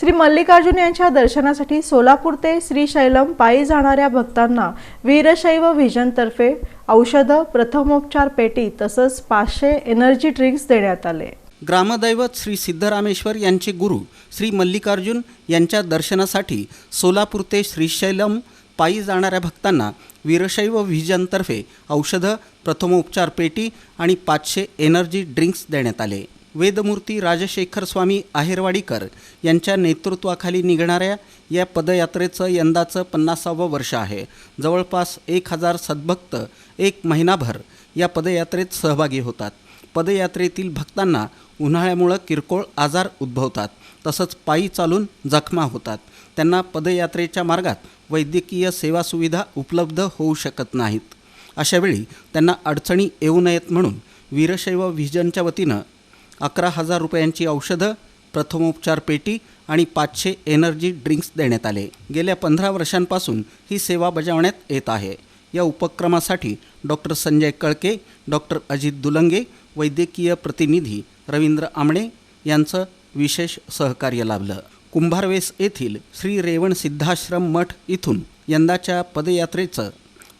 श्री मल्लिकार्जुन यांच्या दर्शनासाठी सोलापूर ते श्रीशैलम पायी जाणाऱ्या भक्तांना वीरशैव व्हिजनतर्फे औषधं प्रथमोपचार पेटी तसंच पाचशे एनर्जी ड्रिंक्स देण्यात आले. ग्रामदैवत श्री सिद्धरामेश्वर यांचे गुरु श्री मल्लिकार्जुन यांच्या दर्शनासाठी सोलापूर ते श्रीशैलम पायी जाणाऱ्या भक्तांना वीरशैव व्हिजनतर्फे औषधं प्रथमोपचार पेटी आणि पाचशे एनर्जी ड्रिंक्स देण्यात आले. वेदमूर्ती राजशेखर स्वामी आहेरवाडीकर यांच्या नेतृत्वाखाली निघणाऱ्या या पदयात्रेचं यंदाचं पन्नासावं वर्ष आहे. जवळपास एक हजार सद्भक्त एक महिनाभर या पदयात्रेत सहभागी होतात. पदयात्रेतील भक्तांना उन्हाळ्यामुळं किरकोळ आजार उद्भवतात तसंच पायी चालून जखमा होतात. त्यांना पदयात्रेच्या मार्गात वैद्यकीय सेवा सुविधा उपलब्ध होऊ शकत नाहीत. अशावेळी त्यांना अडचणी येऊ नयेत म्हणून वीरशैव व्हिजनच्या वतीनं अकरा हजार रुपयांची औषधं प्रथमोपचार पेटी आणि पाचशे एनर्जी ड्रिंक्स देण्यात आले. गेल्या पंधरा वर्षांपासून ही सेवा बजावण्यात येत आहे. या उपक्रमासाठी डॉक्टर संजय कळके डॉक्टर अजित दुलंगे वैद्यकीय प्रतिनिधी रवींद्र आमणे यांचं विशेष सहकार्य लाभलं. कुंभारवेस येथील श्री रेवण सिद्धाश्रम मठ इथून यंदाच्या पदयात्रेचं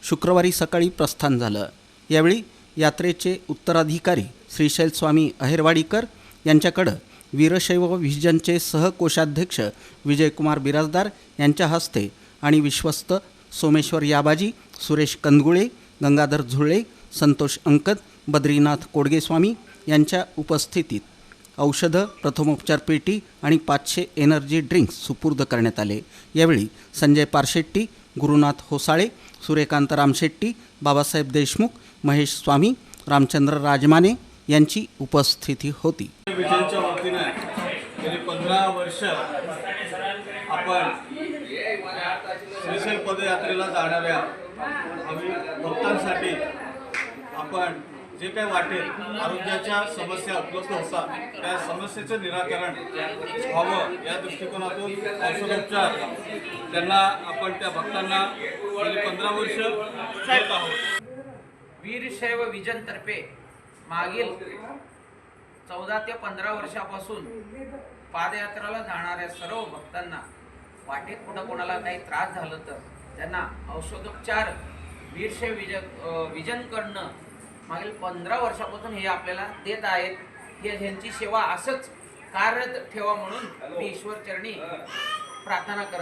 शुक्रवारी सकाळी प्रस्थान झालं. यावेळी यात्रेचे उत्तराधिकारी श्रीशैल स्वामी अहेरवाडीकर यांच्याकडं वीरशैव व्हिजनचे सहकोषाध्यक्ष विजयकुमार बिराजदार यांच्या हस्ते आणि विश्वस्त सोमेश्वर याबाजी सुरेश कंदगुळे गंगाधर झुळे संतोष अंकद बद्रीनाथ कोडगेस्वामी यांच्या उपस्थितीत औषधं प्रथमोपचार पेटी आणि पाचशे एनर्जी ड्रिंक्स सुपूर्द करण्यात आले. यावेळी संजय पारशेट्टी गुरुनाथ होसाळे सूर्यकांत रामशेट्टी बाबासाहेब देशमुख महेश स्वामी रामचंद्र राजमाने यांची उपस्थिती होती. विजयच्या वतीनं गेली पंधरा वर्ष आपण श्रीशैल पदयात्रेला जाणाऱ्या आम्ही भक्तांसाठी आपण जे काही वाटेल आरोग्याच्या समस्या उपलब्ध होतात त्या समस्येचं निराकरण व्हावं या दृष्टिकोनातून औषधोपचार त्यांना आपण त्या भक्तांना गेली पंधरा वर्ष देत आहोत. वीरशैव विजनतर्फे मागील चौदा ते पंधरा वर्षापासून पादयात्रेला जाणाऱ्या सर्व भक्तांना वाटेत कुठं कोणाला काही त्रास झालं तर त्यांना औषधोपचार वीरशैव विज विजन करणं मागील पंधरा वर्षापासून हे आपल्याला देत आहेत. हे ह्यांची सेवा असंच कार्यरत ठेवा म्हणून मी ईश्वर चरणी प्रार्थना करत